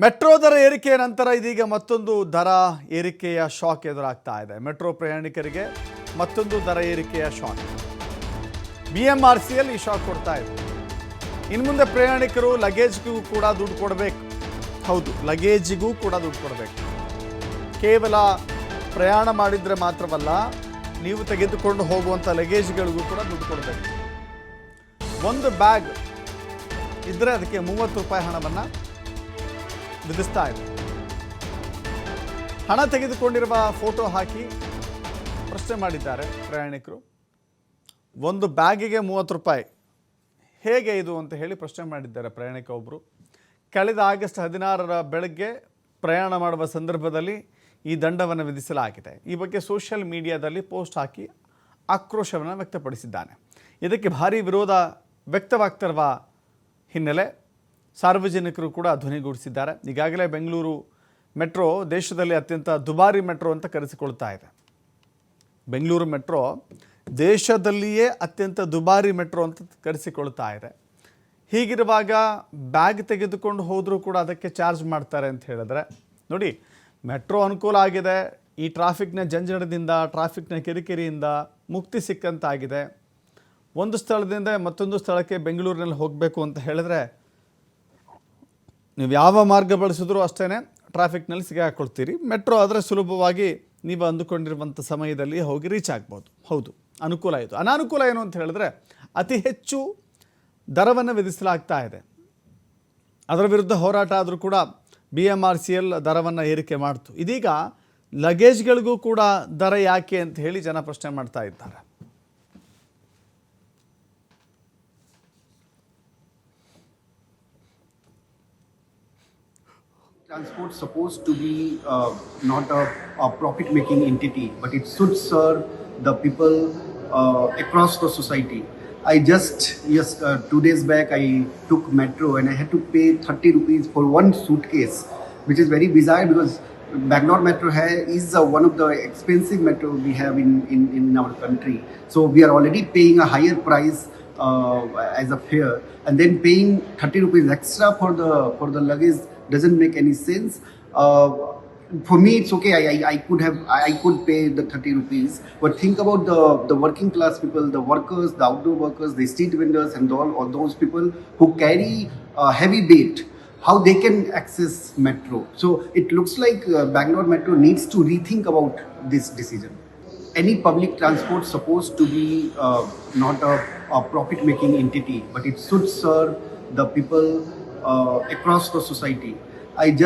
Metro ದರ ಏರಿಕೆಯ ನಂತರ ಇದೀಗ ಮತ್ತೊಂದು ದರ ಏರಿಕೆಯ ಶಾಕ್ ಎದುರಾಗ್ತಾ ಇದೆ. ಮೆಟ್ರೋ ಪ್ರಯಾಣಿಕರಿಗೆ ಮತ್ತೊಂದು ದರ ಏರಿಕೆಯ ಶಾಕ್. ಬಿ ಎಂ ಆರ್ ಸಿಯಲ್ಲಿ ಈ ಶಾಕ್ ಕೊಡ್ತಾ ಇದೆ. ಇನ್ನು ಮುಂದೆ ಪ್ರಯಾಣಿಕರು ಲಗೇಜ್ಗೂ ಕೂಡ ದುಡ್ಡು ಕೊಡಬೇಕು. ಹೌದು, ಲಗೇಜಿಗೂ ಕೂಡ ದುಡ್ಡು ಕೊಡಬೇಕು. ಕೇವಲ ಪ್ರಯಾಣ ಮಾಡಿದರೆ ಮಾತ್ರವಲ್ಲ, ನೀವು ತೆಗೆದುಕೊಂಡು ಹೋಗುವಂಥ ಲಗೇಜ್ಗಳಿಗೂ ಕೂಡ ದುಡ್ಡು ಕೊಡಬೇಕು. ಒಂದು ಬ್ಯಾಗ್ ಇದ್ದರೆ ಅದಕ್ಕೆ ಮೂವತ್ತು ರೂಪಾಯಿ ಹಣವನ್ನು ವಿಧಿಸ್ತಾ ಇದೆ. ಹಣ ತೆಗೆದುಕೊಂಡಿರುವ ಫೋಟೋ ಹಾಕಿ ಪ್ರಶ್ನೆ ಮಾಡಿದ್ದಾರೆ ಪ್ರಯಾಣಿಕರು. ಒಂದು ಬ್ಯಾಗಿಗೆ ಮೂವತ್ತು ರೂಪಾಯಿ. ಹೇಗೆ ಇದು ಅಂತ ಹೇಳಿ ಪ್ರಶ್ನೆ ಮಾಡಿದ್ದಾರೆ ಪ್ರಯಾಣಿಕ ಒಬ್ಬರು ಕಳೆದ ಆಗಸ್ಟ್ ಹದಿನಾರರ ಬೆಳಗ್ಗೆ ಪ್ರಯಾಣ ಮಾಡುವ ಸಂದರ್ಭದಲ್ಲಿ ಈ ದಂಡವನ್ನು ವಿಧಿಸಲಾಗಿದೆ. ಈ ಬಗ್ಗೆ ಸೋಷಿಯಲ್ ಮೀಡಿಯಾದಲ್ಲಿ ಪೋಸ್ಟ್ ಹಾಕಿ ಆಕ್ರೋಶವನ್ನು ವ್ಯಕ್ತಪಡಿಸಿದ್ದಾನೆ. ಇದಕ್ಕೆ ಭಾರಿ ವಿರೋಧ ವ್ಯಕ್ತವಾಗ್ತಿರುವ ಹಿನ್ನೆಲೆ ಸಾರ್ವಜನಿಕರು ಕೂಡ ಧ್ವನಿಗೂಡಿಸಿದ್ದಾರೆ. ಈಗಾಗಲೇ ಬೆಂಗಳೂರು ಮೆಟ್ರೋ ದೇಶದಲ್ಲಿ ಅತ್ಯಂತ ದುಬಾರಿ ಮೆಟ್ರೋ ಅಂತ ಕರೆಸಿಕೊಳ್ತಾ ಇದೆ. ಬೆಂಗಳೂರು ಮೆಟ್ರೋ ದೇಶದಲ್ಲಿಯೇ ಅತ್ಯಂತ ದುಬಾರಿ ಮೆಟ್ರೋ ಅಂತ ಕರೆಸಿಕೊಳ್ತಾ ಇದೆ. ಹೀಗಿರುವಾಗ ಬ್ಯಾಗ್ ತೆಗೆದುಕೊಂಡು ಹೋದರೂ ಕೂಡ ಅದಕ್ಕೆ ಚಾರ್ಜ್ ಮಾಡ್ತಾರೆ ಅಂತ ಹೇಳಿದ್ರೆ, ನೋಡಿ, ಮೆಟ್ರೋ ಅನುಕೂಲ ಆಗಿದೆ, ಈ ಟ್ರಾಫಿಕ್ನ ಜಂಜಡದಿಂದ, ಟ್ರಾಫಿಕ್ನ ಕಿರಿಕಿರಿಯಿಂದ ಮುಕ್ತಿ ಸಿಕ್ಕಂತಾಗಿದೆ. ಒಂದು ಸ್ಥಳದಿಂದ ಮತ್ತೊಂದು ಸ್ಥಳಕ್ಕೆ ಬೆಂಗಳೂರಿನಲ್ಲಿ ಹೋಗಬೇಕು ಅಂತ ಹೇಳಿದ್ರೆ ನೀವು ಯಾವ ಮಾರ್ಗ ಬಳಸಿದ್ರೂ ಅಷ್ಟೇ ಟ್ರಾಫಿಕ್ನಲ್ಲಿ ಸಿಗಾಕೊಳ್ತೀರಿ. ಮೆಟ್ರೋ ಆದರೆ ಸುಲಭವಾಗಿ ನೀವು ಅಂದುಕೊಂಡಿರುವಂಥ ಸಮಯದಲ್ಲಿ ಹೋಗಿ ರೀಚ್ ಆಗ್ಬೋದು. ಹೌದು, ಅನುಕೂಲ ಇದು. ಅನಾನುಕೂಲ ಏನು ಅಂತ ಹೇಳಿದ್ರೆ ಅತಿ ಹೆಚ್ಚು ದರವನ್ನು ವಿಧಿಸಲಾಗ್ತಾ ಇದೆ. ಅದರ ವಿರುದ್ಧ ಹೋರಾಟ ಆದರೂ ಕೂಡ B M R C L ದರವನ್ನು ಏರಿಕೆ ಮಾಡ್ತು. ಇದೀಗ ಲಗೇಜ್ಗಳಿಗೂ ಕೂಡ ದರ ಯಾಕೆ ಅಂತ ಹೇಳಿ ಜನ ಪ್ರಶ್ನೆ ಮಾಡ್ತಾ ಇದ್ದಾರೆ. Transport supposed to be uh, not a, a profit-making entity, but it should serve the people uh, across the society. I just yes uh, two days back I took metro and I had to pay 30 rupees for one suitcase, which is very bizarre because Bangalore Metro is one of the expensive metro we have in, in, in our country. So we are already paying a higher price uh, as a fare, and then paying 30 rupees extra for the for the luggage doesn't make any sense. Uh, for me, it's okay. I, I, I could have I could pay the 30 rupees, but think about the the working class people, the workers, the outdoor workers, the street vendors, and all, all those people who carry uh, heavy weight. How they can access metro? So it looks like uh, Bangalore Metro needs to rethink about this decision any public transport supposed to be uh, not a, a profit making entity but it should serve the people Uh, across the society. I just